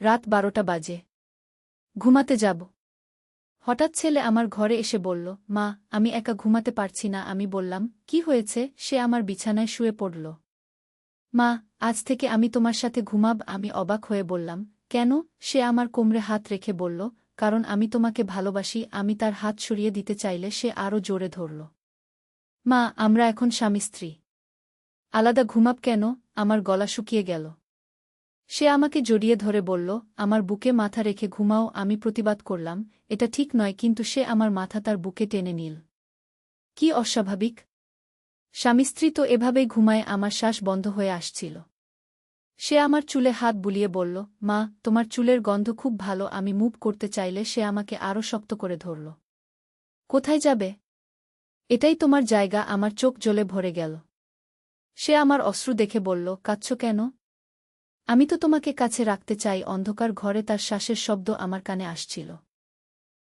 রাত বারোটা বাজে। ঘুমাতে যাব। হঠাৎ ছেলে আমার ঘরে এসে বলল, মা, আমি একা ঘুমাতে পারছি না। আমি বললাম, কি হয়েছে? সে আমার বিছানায় শুয়ে পড়ল। মা, আজ থেকে আমি তোমার সাথে ঘুমাব। আমি অবাক হয়ে বললাম, কেন? সে আমার কোমরে হাত রেখে বলল, কারণ আমি তোমাকে ভালোবাসি, আমি তার হাত সরিয়ে দিতে চাইলে সে আরও জোরে ধরল। মা, আমরা এখন স্বামী স্ত্রী। আলাদা ঘুমাব কেন? আমার গলা শুকিয়ে গেল। সে আমাকে জড়িয়ে ধরে বলল, আমার বুকে মাথা রেখে ঘুমাও, আমি প্রতিবাদ করলাম, এটা ঠিক নয়, কিন্তু সে আমার মাথা তার বুকে টেনে নিল। কি অস্বাভাবিক। স্বামী স্ত্রী তো এভাবেই ঘুমায়, আমার শ্বাস বন্ধ হয়ে আসছিল। সে আমার চুলে হাত বুলিয়ে বলল, মা, তোমার চুলের গন্ধ খুব ভালো, আমি মুভ করতে চাইলে সে আমাকে আরও শক্ত করে ধরল। কোথায় যাবে? এটাই তোমার জায়গা, আমার চোখ জ্বলে ভরে গেল। সে আমার অশ্রু দেখে বলল কাচ্ছ কেন? আমি তো তোমাকে কাছে রাখতে চাই, অন্ধকার ঘরে তার শ্বাসের শব্দ আমার কানে আসছিল।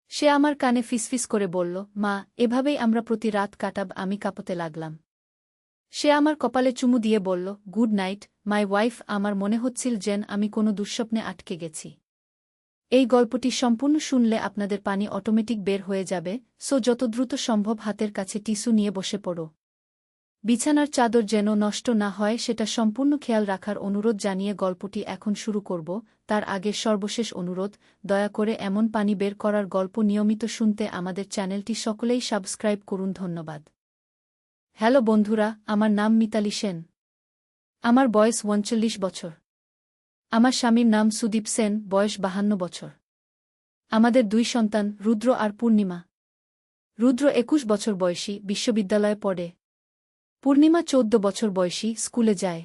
সে আমার কানে ফিসফিস করে বলল, মা, এভাবেই আমরা প্রতি রাত কাটাব, আমি কাঁপতে লাগলাম। সে আমার কপালে চুমু দিয়ে বলল, গুড নাইট, মাই ওয়াইফ, আমার মনে হচ্ছিল যেন আমি কোনো দুঃস্বপ্নে আটকে গেছি। এই গল্পটি সম্পূর্ণ শুনলে আপনাদের পানি অটোমেটিক বের হয়ে যাবে, সো যত দ্রুত সম্ভব হাতের কাছে টিস্যু নিয়ে বসে পড়ো। বিছানার চাদর যেন নষ্ট না হয়, সেটা সম্পূর্ণ খেয়াল রাখার অনুরোধ জানিয়ে গল্পটি এখন শুরু করব। তার আগে সর্বশেষ অনুরোধ, দয়া করে এমন পানি বের করার গল্প নিয়মিত শুনতে আমাদের চ্যানেলটি সকলেই সাবস্ক্রাইব করুন, ধন্যবাদ। হ্যালো বন্ধুরা, আমার নাম মিতালি সেন। আমার বয়স উনচল্লিশ বছর। আমার স্বামীর নাম সুদীপ সেন, বয়স বাহান্ন বছর। আমাদের দুই সন্তান, রুদ্র আর পূর্ণিমা। রুদ্র একুশ বছর বয়সী, বিশ্ববিদ্যালয়ে পড়ে। পূর্ণিমা চৌদ্দ বছর বয়সী স্কুলে যায়।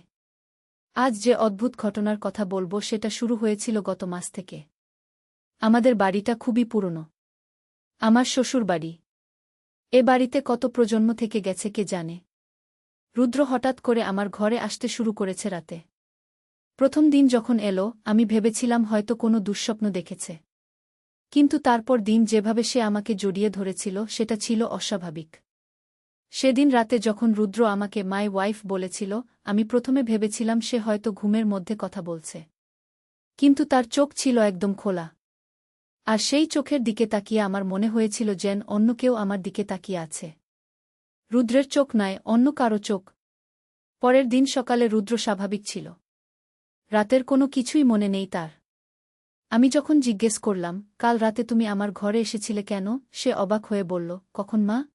আজ যে অদ্ভুত ঘটনার কথা বলব সেটা শুরু হয়েছিল গত মাস থেকে। আমাদের বাড়িটা খুবই পুরনো। আমার শ্বশুর বাড়ি। এ বাড়িতে কত প্রজন্ম থেকে গেছে কে জানে। রুদ্র হঠাৎ করে আমার ঘরে আসতে শুরু করেছে রাতে। প্রথম দিন যখন এলো, আমি ভেবেছিলাম হয়তো কোনো দুঃস্বপ্ন দেখেছে। কিন্তু তারপর দিন যেভাবে সে আমাকে জড়িয়ে ধরেছিল, সেটা ছিল অস্বাভাবিক। সেদিন রাতে যখন রুদ্র আমাকে মাই ওয়াইফ বলেছিল, আমি প্রথমে ভেবেছিলাম সে হয়তো ঘুমের মধ্যে কথা বলছে। কিন্তু তার চোখ ছিল একদম খোলা। আর সেই চোখের দিকে তাকিয়ে আমার মনে হয়েছিল যেন অন্য কেউ আমার দিকে তাকিয়ে আছে। রুদ্রের চোখ নয় অন্য কারও চোখ। পরের দিন সকালে রুদ্র স্বাভাবিক ছিল। রাতের কোনো কিছুই মনে নেই তার। আমি যখন জিজ্ঞেস করলাম, কাল রাতে তুমি আমার ঘরে এসেছিলে কেন? সে অবাক হয়ে বলল, কখন মা?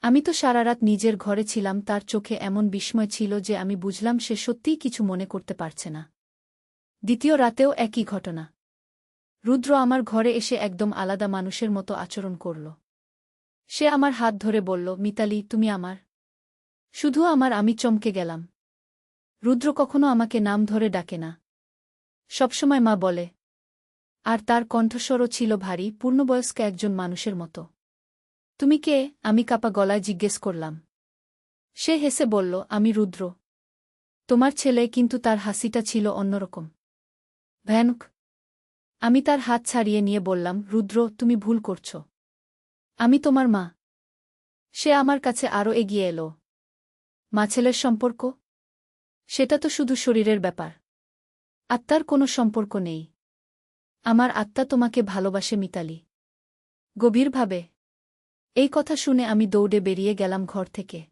আমি তো সারা রাত নিজের ঘরে ছিলাম, তার চোখে এমন বিস্ময় ছিল যে আমি বুঝলাম সে সত্যিই কিছু মনে করতে পারছে না। দ্বিতীয় রাতেও একই ঘটনা। রুদ্র আমার ঘরে এসে একদম আলাদা মানুষের মতো আচরণ করল। সে আমার হাত ধরে বলল, মিতালি, তুমি আমার। শুধু আমার, আমি চমকে গেলাম। রুদ্র কখনো আমাকে নাম ধরে ডাকে না। সবসময় মা বলে, আর তার কণ্ঠস্বরও ছিল ভারী, পূর্ণবয়স্ক একজন মানুষের মতো। তুমি কে? আমি কাপা গলায় জিজ্ঞেস করলাম। সে হেসে বলল, আমি রুদ্র। তোমার ছেলে কিন্তু তার হাসিটা ছিল অন্যরকম। ভয়ানক। আমি তার হাত ছাড়িয়ে নিয়ে বললাম, রুদ্র, তুমি ভুল করছ। আমি তোমার মা। সে আমার কাছে আরও এগিয়ে এলো। মা ছেলের সম্পর্ক? সেটা তো শুধু শরীরের ব্যাপার। আত্মার কোনো সম্পর্ক নেই। আমার আত্মা তোমাকে ভালোবাসে মিতালি। গভীরভাবে। এই কথা শুনে আমি দৌড়ে বেরিয়ে গেলাম ঘর থেকে।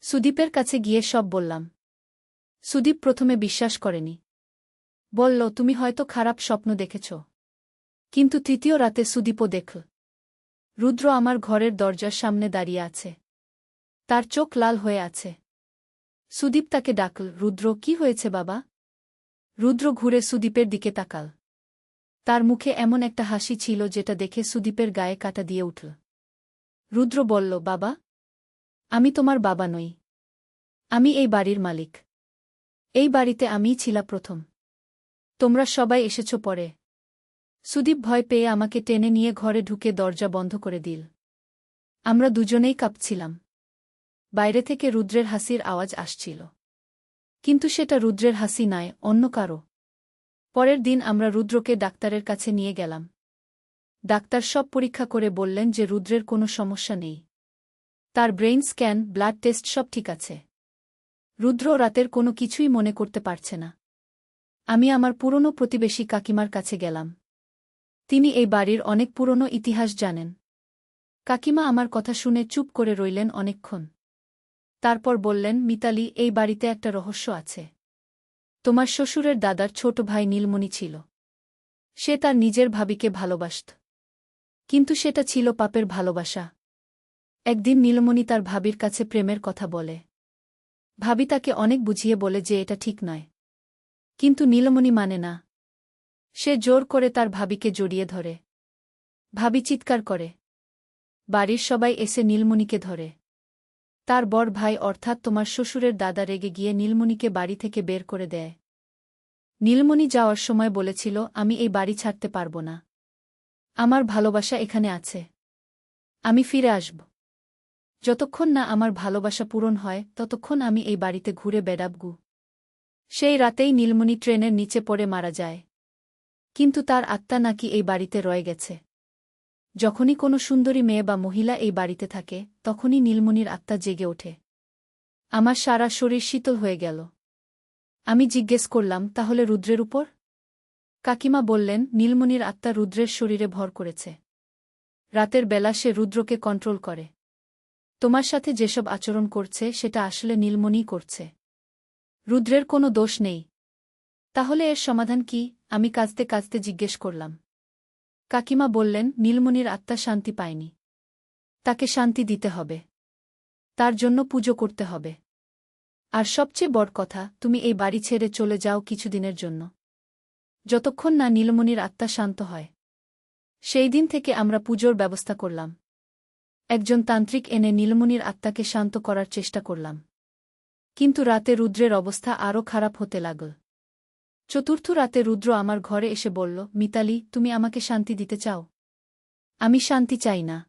সুদীপের কাছে গিয়ে সব বললাম। সুদীপ প্রথমে বিশ্বাস করেনি। বলল, তুমি হয়তো খারাপ স্বপ্ন দেখেছ। কিন্তু তৃতীয় রাতে সুদীপও দেখল রুদ্র আমার ঘরের দরজার সামনে দাঁড়িয়ে আছে। তার চোখ লাল হয়ে আছে। সুদীপ তাকে ডাকল, রুদ্র, কি হয়েছে বাবা? রুদ্র ঘুরে সুদীপের দিকে তাকাল। তার মুখে এমন একটা হাসি ছিল যেটা দেখে সুদীপের গায়ে কাটা দিয়ে উঠল। রুদ্র বলল, বাবা, আমি তোমার বাবা নই। আমি এই বাড়ির মালিক। এই বাড়িতে আমিই ছিলা প্রথম। তোমরা সবাই এসেছ পরে। সুদীপ ভয় পেয়ে আমাকে টেনে নিয়ে ঘরে ঢুকে দরজা বন্ধ করে দিল। আমরা দুজনেই কাঁপছিলাম। বাইরে থেকে রুদ্রের হাসির আওয়াজ আসছিল। কিন্তু সেটা রুদ্রের হাসি নয়, অন্য কারও। পরের দিন আমরা রুদ্রকে ডাক্তারের কাছে নিয়ে গেলাম। ডাক্তার সব পরীক্ষা করে বললেন যে রুদ্রের কোনো সমস্যা নেই। তার ব্রেইন স্ক্যান, ব্লাড টেস্ট সব ঠিক আছে। রুদ্র রাতের কোনো কিছুই মনে করতে পারছে না। আমি আমার পুরনো প্রতিবেশী কাকিমার কাছে গেলাম। তিনি এই বাড়ির অনেক পুরনো ইতিহাস জানেন। কাকিমা আমার কথা শুনে চুপ করে রইলেন অনেকক্ষণ। তারপর বললেন, মিতালি, এই বাড়িতে একটা রহস্য আছে। তোমার শ্বশুরের দাদার ছোট ভাই নীলমণি ছিল। সে তার নিজের ভাবিকে ভালোবাসত। কিন্তু সেটা ছিল পাপের ভালোবাসা। একদিন নীলমণি তার ভাবির কাছে প্রেমের কথা বলে। ভাবি তাকে অনেক বুঝিয়ে বলে যে এটা ঠিক নয়। কিন্তু নীলমণি মানে না। সে জোর করে তার ভাবিকে জড়িয়ে ধরে। ভাবি চিৎকার করে। বাড়ির সবাই এসে নীলমণিকে ধরে। তার বড় ভাই অর্থাৎ তোমার শ্বশুরের দাদা রেগে গিয়ে নীলমণিকে বাড়ি থেকে বের করে দেয়। নীলমণি যাওয়ার সময় বলেছিল, আমি এই বাড়ি ছাড়তে পারব না। আমার ভালোবাসা এখানে আছে। আমি ফিরে আসব। যতক্ষণ না আমার ভালোবাসা পূরণ হয়, ততক্ষণ আমি এই বাড়িতে ঘুরে বেড়াবগু। সেই রাতেই নীলমণি ট্রেনের নিচে পড়ে মারা যায়। কিন্তু তার আত্মা নাকি এই বাড়িতে রয়ে গেছে। যখনই কোনো সুন্দরী মেয়ে বা মহিলা এই বাড়িতে থাকে, তখনই নীলমণির আত্মা জেগে ওঠে। আমার সারা শরীর শীতল হয়ে গেল। আমি জিজ্ঞেস করলাম, তাহলে রুদ্রের উপর? কাকিমা বললেন, নীলমণির আত্মা রুদ্রের শরীরে ভর করেছে। রাতের বেলা সে রুদ্রকে কন্ট্রোল করে। তোমার সাথে যেসব আচরণ করছে, সেটা আসলে নীলমণিই করছে। রুদ্রের কোনো দোষ নেই। তাহলে এর সমাধান কি? আমি কাঁদতে কাঁদতে জিজ্ঞেস করলাম। কাকিমা বললেন, নীলমণির আত্মা শান্তি পায়নি। তাকে শান্তি দিতে হবে। তার জন্য পুজো করতে হবে। আর সবচেয়ে বড় কথা, তুমি এই বাড়ি ছেড়ে চলে যাও কিছুদিনের জন্য। যতক্ষণ না নীলমণির আত্মা শান্ত হয়। সেই দিন থেকে আমরা পুজোর ব্যবস্থা করলাম। একজন তান্ত্রিক এনে নীলমণির আত্মাকে শান্ত করার চেষ্টা করলাম। কিন্তু রাতে রুদ্রের অবস্থা আরও খারাপ হতে লাগল। চতুর্থ রাতে রুদ্র আমার ঘরে এসে বলল, মিতালি, তুমি আমাকে শান্তি দিতে চাও? আমি শান্তি চাই না।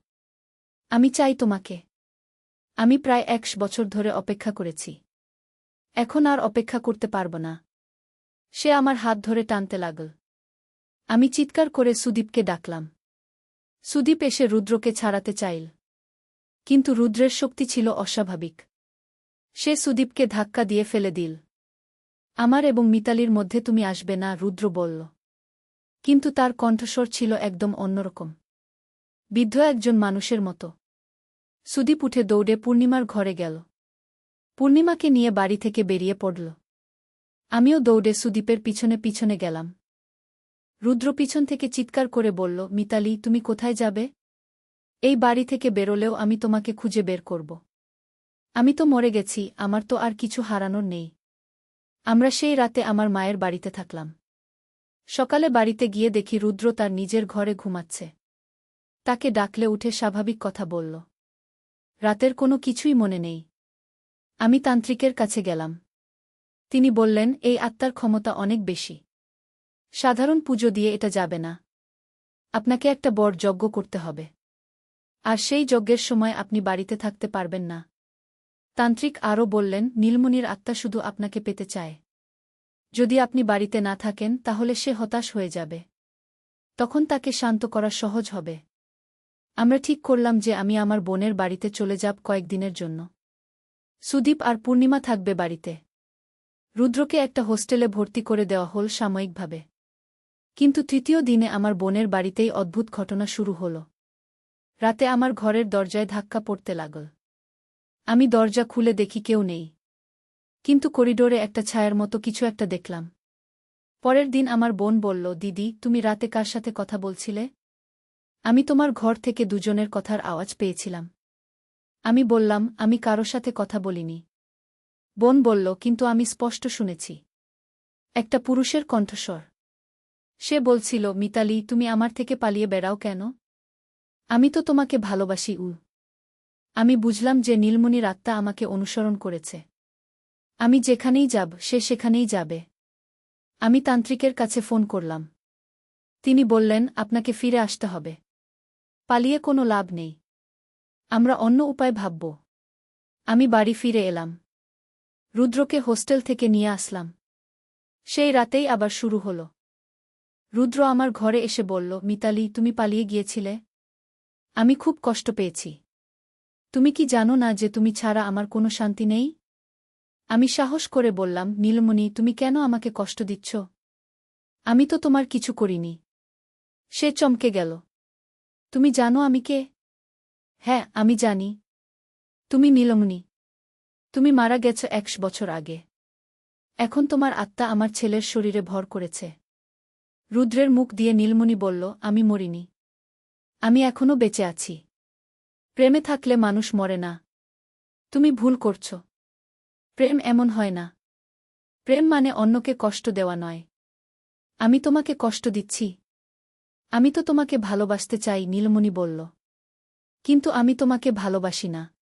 আমি চাই তোমাকে। আমি প্রায় একশ বছর ধরে অপেক্ষা করেছি। এখন আর অপেক্ষা করতে পারব না। সে আমার হাত ধরে টানতে লাগল। আমি চিৎকার করে সুদীপকে ডাকলাম। সুদীপ এসে রুদ্রকে ছাড়াতে চাইল। কিন্তু রুদ্রের শক্তি ছিল অস্বাভাবিক। সে সুদীপকে ধাক্কা দিয়ে ফেলে দিল। আমার এবং মিতালির মধ্যে তুমি আসবে না, রুদ্র বলল। কিন্তু তার কণ্ঠস্বর ছিল একদম অন্যরকম। বৃদ্ধ একজন মানুষের মতো। সুদীপ উঠে দৌড়ে পূর্ণিমার ঘরে গেল। পূর্ণিমাকে নিয়ে বাড়ি থেকে বেরিয়ে পড়ল। আমিও দৌড়ে সুদীপের পিছনে পিছনে গেলাম। রুদ্র পিছন থেকে চিৎকার করে বলল, মিতালি, তুমি কোথায় যাবে? এই বাড়ি থেকে বেরোলেও আমি তোমাকে খুঁজে বের করব। আমি তো মরে গেছি, আমার তো আর কিছু হারানোর নেই। আমরা সেই রাতে আমার মায়ের বাড়িতে থাকলাম। সকালে বাড়িতে গিয়ে দেখি রুদ্র তার নিজের ঘরে ঘুমাচ্ছে। তাকে ডাকলে উঠে স্বাভাবিক কথা বলল, রাতের কোনো কিছুই মনে নেই। আমি তান্ত্রিকের কাছে গেলাম। তিনি বললেন, এই আত্মার ক্ষমতা অনেক বেশি। সাধারণ পুজো দিয়ে এটা যাবে না। আপনাকে একটা বড় যজ্ঞ করতে হবে। আর সেই যজ্ঞের সময় আপনি বাড়িতে থাকতে পারবেন না। তান্ত্রিক আরও বললেন, নীলমণির আত্মা শুধু আপনাকে পেতে চায়। যদি আপনি বাড়িতে না থাকেন, তাহলে সে হতাশ হয়ে যাবে। তখন তাকে শান্ত করা সহজ হবে। আমরা ঠিক করলাম যে আমি আমার বোনের বাড়িতে চলে যাব কয়েকদিনের জন্য। সুদীপ আর পূর্ণিমা থাকবে বাড়িতে। রুদ্রকে একটা হোস্টেলে ভর্তি করে দেওয়া হল সাময়িকভাবে। কিন্তু তৃতীয় দিনে আমার বোনের বাড়িতেই অদ্ভুত ঘটনা শুরু হল। রাতে আমার ঘরের দরজায় ধাক্কা পড়তে লাগল। আমি দরজা খুলে দেখি কেউ নেই। কিন্তু করিডোরে একটা ছায়ার মতো কিছু একটা দেখলাম। পরের দিন আমার বোন বলল, দিদি, তুমি রাতে কার সাথে কথা বলছিলে? আমি তোমার ঘর থেকে দুজনের কথার আওয়াজ পেয়েছিলাম। আমি বললাম, আমি কারও সাথে কথা বলিনি। বোন বলল, কিন্তু আমি স্পষ্ট শুনেছি। একটা পুরুষের কণ্ঠস্বর। সে বলছিল, মিতালি, তুমি আমার থেকে পালিয়ে বেড়াও কেন? আমি তো তোমাকে ভালোবাসি উ আমি বুঝলাম যে নীলমণির আত্মা আমাকে অনুসরণ করেছে। আমি যেখানেই যাব, সে সেখানেই যাবে। আমি তান্ত্রিকের কাছে ফোন করলাম। তিনি বললেন, আপনাকে ফিরে আসতে হবে। পালিয়ে কোনো লাভ নেই। আমরা অন্য উপায় ভাবব। আমি বাড়ি ফিরে এলাম। রুদ্রকে হোস্টেল থেকে নিয়ে আসলাম। সেই রাতেই আবার শুরু হল। রুদ্র আমার ঘরে এসে বলল, মিতালি, তুমি পালিয়ে গিয়েছিলে? আমি খুব কষ্ট পেয়েছি। তুমি কি জানো না যে তুমি ছাড়া আমার কোনো শান্তি নেই? আমি সাহস করে বললাম, নীলমণি, তুমি কেন আমাকে কষ্ট দিচ্ছ? আমি তো তোমার কিছু করিনি। সে চমকে গেল। তুমি জানো আমি কে? হ্যাঁ আমি জানি। তুমি নীলমণি। তুমি মারা গেছ একশ বছর আগে। এখন তোমার আত্মা আমার ছেলের শরীরে ভর করেছে। রুদ্রের মুখ দিয়ে নীলমণি বলল, আমি মরিনি। আমি এখনও বেঁচে আছি। প্রেমে থাকলে মানুষ মরে না। তুমি ভুল করছ। প্রেম এমন হয় না। প্রেম মানে অন্যকে কষ্ট দেওয়া নয়। আমি তোমাকে কষ্ট দিচ্ছি। আমি তো তোমাকে ভালোবাসতে চাই, নীলমণি বলল। কিন্তু আমি তোমাকে ভালোবাসি না।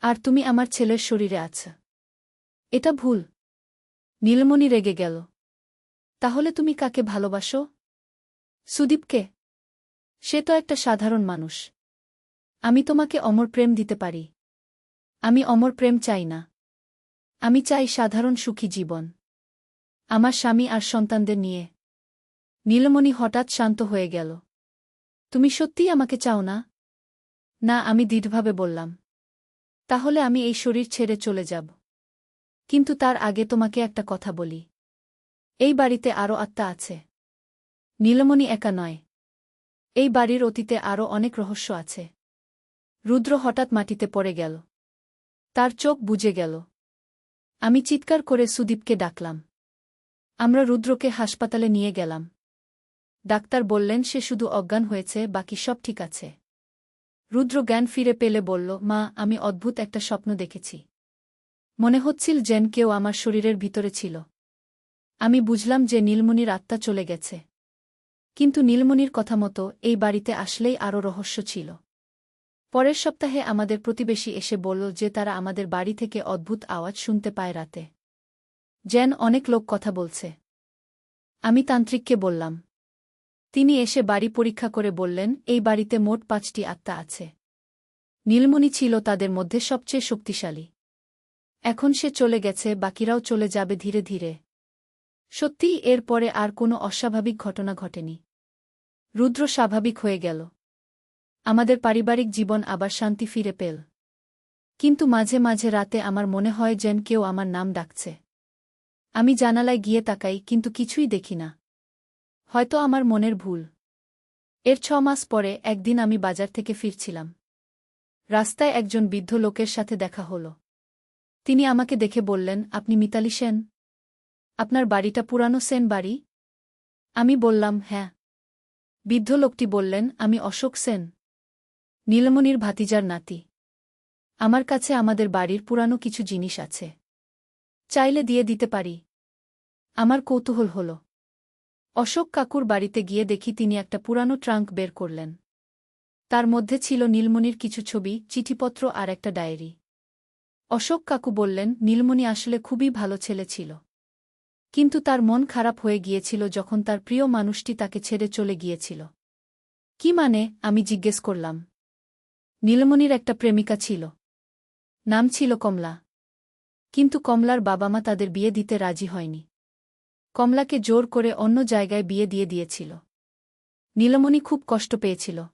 আর তুমি আমার ছেলের শরীরে আছ। এটা ভুল। নীলমণি রেগে গেল। তাহলে তুমি কাকে ভালোবাসো? সুদীপকে? সে তো একটা সাধারণ মানুষ। আমি তোমাকে অমর প্রেম দিতে পারি। আমি অমর প্রেম চাই না। আমি চাই সাধারণ সুখী জীবন। আমার স্বামী আর সন্তানদের নিয়ে। নীলমণি হঠাৎ শান্ত হয়ে গেল। তুমি সত্যিই আমাকে চাও না? না, আমি দৃঢ়ভাবে বললাম। তাহলে আমি এই শরীর ছেড়ে চলে যাব। কিন্তু তার আগে তোমাকে একটা কথা বলি। এই বাড়িতে আরও আত্মা আছে। নীলমণি একা নয়। এই বাড়ির অতীতে আরও অনেক রহস্য আছে। রুদ্র হঠাৎ মাটিতে পড়ে গেল। তার চোখ বুঝে গেল। আমি চিৎকার করে সুদীপকে ডাকলাম। আমরা রুদ্রকে হাসপাতালে নিয়ে গেলাম। ডাক্তার বললেন, সে শুধু অজ্ঞান হয়েছে, বাকি সব ঠিক আছে। রুদ্র জ্ঞান ফিরে পেলে বলল, মা, আমি অদ্ভুত একটা স্বপ্ন দেখেছি। মনে হচ্ছিল যেন কেউ আমার শরীরের ভিতরে ছিল। আমি বুঝলাম যে নীলমণির আত্মা চলে গেছে। কিন্তু নীলমণির কথা মতো এই বাড়িতে আসলেই আরও রহস্য ছিল। পরের সপ্তাহে আমাদের প্রতিবেশী এসে বলল যে তারা আমাদের বাড়ি থেকে অদ্ভুত আওয়াজ শুনতে পায় রাতে। যেন অনেক লোক কথা বলছে। আমি তান্ত্রিককে বললাম তিনি এসে বাড়ি পরীক্ষা করে বললেন, এই বাড়িতে মোট পাঁচটি আত্মা আছে। নীলমণি ছিল তাদের মধ্যে সবচেয়ে শক্তিশালী। এখন সে চলে গেছে, বাকিরাও চলে যাবে ধীরে ধীরে। সত্যিই এর পরে আর কোনো অস্বাভাবিক ঘটনা ঘটেনি। রুদ্র স্বাভাবিক হয়ে গেল। আমাদের পারিবারিক জীবন আবার শান্তি ফিরে পেল। কিন্তু মাঝে মাঝে রাতে আমার মনে হয় যেন কেউ আমার নাম ডাকছে। আমি জানালায় গিয়ে তাকাই, কিন্তু কিছুই দেখি না। হয়তো আমার মনের ভুল। এর ছ মাস পরে একদিন আমি বাজার থেকে ফিরছিলাম। রাস্তায় একজন বৃদ্ধ লোকের সাথে দেখা হল। তিনি আমাকে দেখে বললেন, আপনি মিতালি সেন? আপনার বাড়িটা পুরানো সেন বাড়ি? আমি বললাম হ্যাঁ। বৃদ্ধ লোকটি বললেন, আমি অশোক সেন, নীলমণির ভাতিজার নাতি। আমার কাছে আমাদের বাড়ির পুরানো কিছু জিনিস আছে। চাইলে দিয়ে দিতে পারি? আমার কৌতূহল হল। অশোক কাকুর বাড়িতে গিয়ে দেখি তিনি একটা পুরানো ট্রাঙ্ক বের করলেন। তার মধ্যে ছিল নীলমণির কিছু ছবি, চিঠিপত্র আর একটা ডায়েরি। অশোক কাকু বললেন, নীলমণি আসলে খুবই ভালো ছেলে ছিল। কিন্তু তার মন খারাপ হয়ে গিয়েছিল যখন তার প্রিয় মানুষটি তাকে ছেড়ে চলে গিয়েছিল। কি মানে আমি জিজ্ঞেস করলাম। নীলমণির একটা প্রেমিকা ছিল। নাম ছিল কমলা। কিন্তু কমলার বাবা মা তাদের বিয়ে দিতে রাজি হয়নি। কমলাকে জোর করে অন্য জায়গায় বিয়ে দিয়ে দিয়েছিল। নীলমণি খুব কষ্ট পেয়েছিল।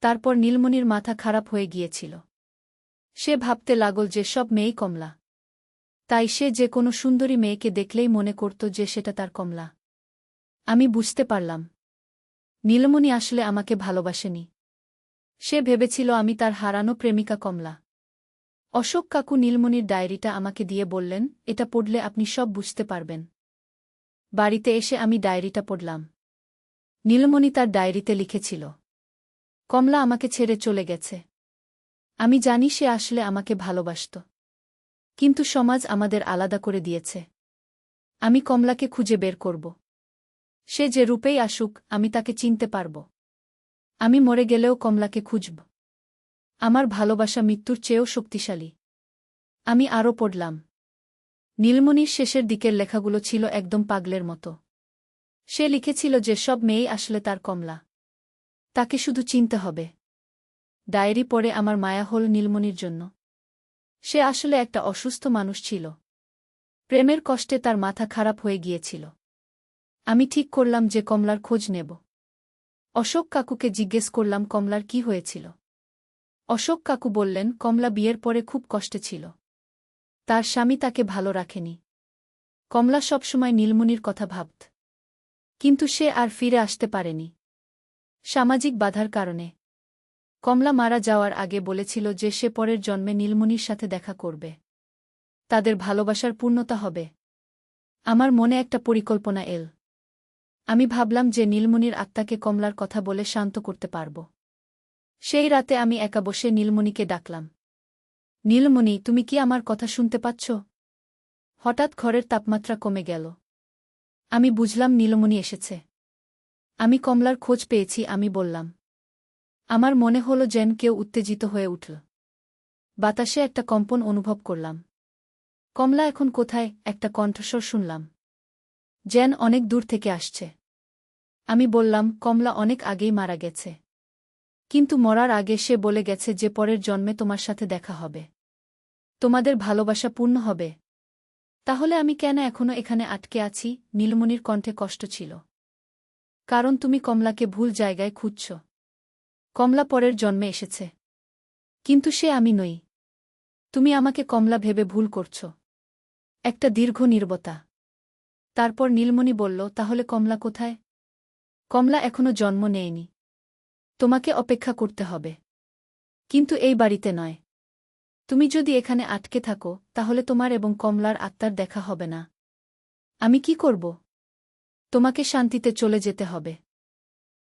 তারপর নীলমণির মাথা খারাপ হয়ে গিয়েছিল। সে ভাবতে লাগল যে সব মেয়েই কমলা। তাই সে যে কোনো সুন্দরী মেয়েকে দেখলেই মনে করত যে সেটা তার কমলা। আমি বুঝতে পারলাম। নীলমণি আসলে আমাকে ভালোবাসেনি। সে ভেবেছিল আমি তার হারানো প্রেমিকা কমলা। অশোক কাকু নীলমণির ডায়েরিটা আমাকে দিয়ে বললেন, এটা পড়লে আপনি সব বুঝতে পারবেন। বাড়িতে এসে আমি ডায়েরিটা পড়লাম। নীলমণি তার ডায়েরিতে লিখেছিল, কমলা আমাকে ছেড়ে চলে গেছে। আমি জানি সে আসলে আমাকে ভালোবাসত। কিন্তু সমাজ আমাদের আলাদা করে দিয়েছে। আমি কমলাকে খুঁজে বের করব। সে যে রূপেই আসুক, আমি তাকে চিনতে পারব। আমি মরে গেলেও কমলাকে খুঁজব। আমার ভালোবাসা মৃত্যুর চেয়েও শক্তিশালী। আমি আরও পড়লাম নীলমণির শেষের দিকের লেখাগুলো ছিল একদম পাগলের মতো। সে লিখেছিল যে সব মেয়েই আসলে তার কমলা। তাকে শুধু চিনতে হবে। ডায়েরি পড়ে আমার মায়া হল নীলমণির জন্য। সে আসলে একটা অসুস্থ মানুষ ছিল। প্রেমের কষ্টে তার মাথা খারাপ হয়ে গিয়েছিল। আমি ঠিক করলাম যে কমলার খোঁজ নেব। অশোক কাকুকে জিজ্ঞেস করলাম কমলার কি হয়েছিল। অশোক কাকু বললেন, কমলা বিয়ের পরে খুব কষ্টে ছিল। তার স্বামী তাকে ভালো রাখেনি। কমলা সবসময় নীলমণির কথা ভাবত। কিন্তু সে আর ফিরে আসতে পারেনি। সামাজিক বাধার কারণে। কমলা মারা যাওয়ার আগে বলেছিল যে সে পরের জন্মে নীলমণির সাথে দেখা করবে। তাদের ভালোবাসার পূর্ণতা হবে। আমার মনে একটা পরিকল্পনা এল। আমি ভাবলাম যে নীলমণির আত্মাকে কমলার কথা বলে শান্ত করতে পারব। সেই রাতে আমি একা বসে নীলমণিকে ডাকলাম। নীলমণি, তুমি কি আমার কথা শুনতে পাচ্ছ? হঠাৎ ঘরের তাপমাত্রা কমে গেল। আমি বুঝলাম নীলমণি এসেছে। আমি কমলার খোঁজ পেয়েছি, আমি বললাম, আমার মনে হল যেন কেউ উত্তেজিত হয়ে উঠল। বাতাসে একটা কম্পন অনুভব করলাম। কমলা এখন কোথায়? একটা কণ্ঠস্বর শুনলাম। যেন অনেক দূর থেকে আসছে। আমি বললাম, কমলা অনেক আগেই মারা গেছে। কিন্তু মরার আগে সে বলে গেছে যে পরের জন্মে তোমার সাথে দেখা হবে। তোমাদের ভালোবাসা পূর্ণ হবে। তাহলে আমি কেন এখনও এখানে আটকে আছি? নীলমণির কণ্ঠে কষ্ট ছিল। কারণ তুমি কমলাকে ভুল জায়গায় খুঁজছ। কমলা পরের জন্মে এসেছে। কিন্তু সে আমি নই। তুমি আমাকে কমলা ভেবে ভুল করছ। একটা দীর্ঘ নির্বতা। তারপর নীলমণি বলল, তাহলে কমলা কোথায়? কমলা এখনও জন্ম নেয়নি। তোমাকে অপেক্ষা করতে হবে। কিন্তু এই বাড়িতে নয়। তুমি যদি এখানে আটকে থাকো, তাহলে তোমার এবং কমলার আত্মার দেখা হবে না। আমি কি করব? তোমাকে শান্তিতে চলে যেতে হবে।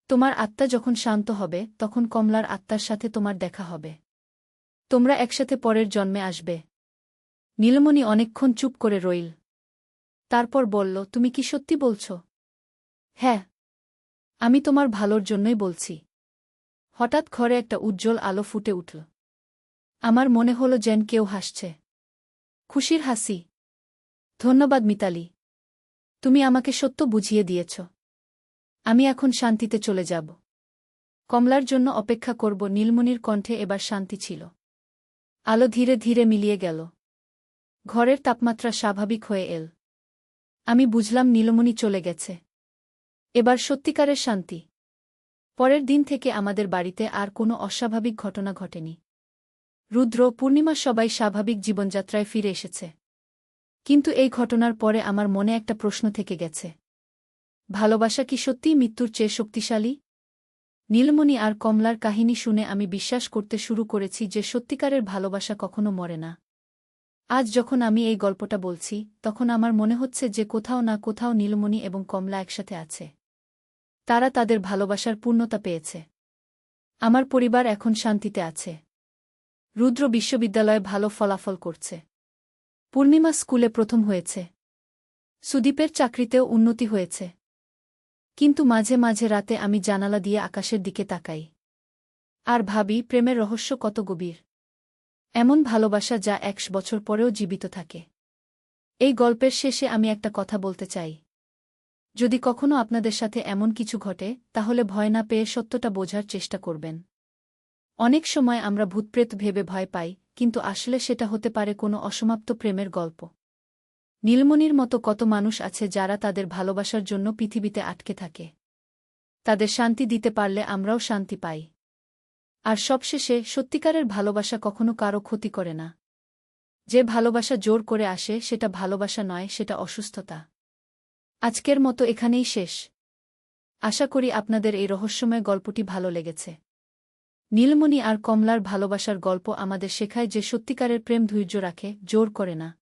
তোমার আত্মা যখন শান্ত হবে, তখন কমলার আত্মার সাথে তোমার দেখা হবে। তোমরা একসাথে পরের জন্মে আসবে। নীলমণি অনেকক্ষণ চুপ করে রইল। তারপর বলল, তুমি কি সত্যি বলছ? হ্যাঁ। আমি তোমার ভালোর জন্যই বলছি। হঠাৎ ঘরে একটা উজ্জ্বল আলো ফুটে উঠল। আমার মনে হল যেন কেউ হাসছে। খুশির হাসি। ধন্যবাদ মিতালি। তুমি আমাকে সত্য বুঝিয়ে দিয়েছ। আমি এখন শান্তিতে চলে যাব। কমলার জন্য অপেক্ষা করব নীলমণির কণ্ঠে এবার শান্তি ছিল। আলো ধীরে ধীরে মিলিয়ে গেল। ঘরের তাপমাত্রা স্বাভাবিক হয়ে এল। আমি বুঝলাম নীলমণি চলে গেছে। এবার সত্যিকারের শান্তি। পরের দিন থেকে আমাদের বাড়িতে আর কোনো অস্বাভাবিক ঘটনা ঘটেনি। রুদ্র পূর্ণিমা সবাই স্বাভাবিক জীবনযাত্রায় ফিরে এসেছে। কিন্তু এই ঘটনার পরে আমার মনে একটা প্রশ্ন থেকে গেছে। ভালোবাসা কি সত্যিই মৃত্যুর চেয়ে শক্তিশালী? নীলমণি আর কমলার কাহিনী শুনে আমি বিশ্বাস করতে শুরু করেছি যে সত্যিকারের ভালোবাসা কখনো মরে না। আজ যখন আমি এই গল্পটা বলছি, তখন আমার মনে হচ্ছে যে কোথাও না কোথাও নীলমণি এবং কমলা একসাথে আছে। তারা তাদের ভালোবাসার পূর্ণতা পেয়েছে। আমার পরিবার এখন শান্তিতে আছে। রুদ্র বিশ্ববিদ্যালয়ে ভালো ফলাফল করছে। পূর্ণিমা স্কুলে প্রথম হয়েছে। সুদীপের চাকরিতেও উন্নতি হয়েছে। কিন্তু মাঝে মাঝে রাতে আমি জানালা দিয়ে আকাশের দিকে তাকাই। আর ভাবি, প্রেমের রহস্য কত গভীর। এমন ভালোবাসা যা একশ বছর পরেও জীবিত থাকে। এই গল্পের শেষে আমি একটা কথা বলতে চাই। যদি কখনো আপনাদের সাথে এমন কিছু ঘটে, তাহলে ভয় না পেয়ে সত্যটা বোঝার চেষ্টা করবেন। অনেক সময় আমরা ভূতপ্রেত ভেবে ভয় পাই, কিন্তু আসলে সেটা হতে পারে কোনো অসমাপ্ত প্রেমের গল্প। নীলমণির মতো কত মানুষ আছে যারা তাদের ভালোবাসার জন্য পৃথিবীতে আটকে থাকে। তাদের শান্তি দিতে পারলে আমরাও শান্তি পাই। আর সবশেষে, সত্যিকারের ভালোবাসা কখনো কারও ক্ষতি করে না। যে ভালোবাসা জোর করে আসে, সেটা ভালোবাসা নয়, সেটা অসুস্থতা। আজকের মতো এখানেই শেষ। আশা করি আপনাদের এই রহস্যময় গল্পটি ভালো লেগেছে। নীলমণি আর কমলার ভালোবাসার গল্প আমাদের শেখায় যে সত্যিকারের প্রেম ধৈর্য রাখে, জোর করে না।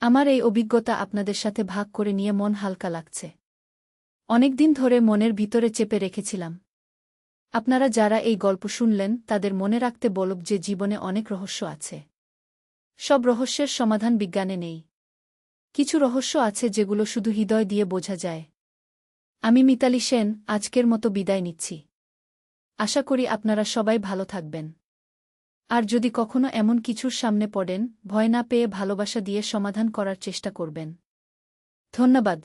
আমার এই অভিজ্ঞতা আপনাদের সাথে ভাগ করে নিয়ে মন হালকা লাগছে। অনেকদিন ধরে মনের ভিতরে চেপে রেখেছিলাম। আপনারা যারা এই গল্প শুনলেন, তাদের মনে রাখতে বলব যে জীবনে অনেক রহস্য আছে। সব রহস্যের সমাধান বিজ্ঞানে নেই। কিছু রহস্য আছে যেগুলো শুধু হৃদয় দিয়ে বোঝা যায়। আমি মিতালি সেন, আজকের মতো বিদায় নিচ্ছি। আশা করি আপনারা সবাই ভালো থাকবেন। আর যদি কখনো এমন কিছুর সামনে পড়েন, ভয় না পেয়ে ভালোবাসা দিয়ে সমাধান করার চেষ্টা করবেন। ধন্যবাদ।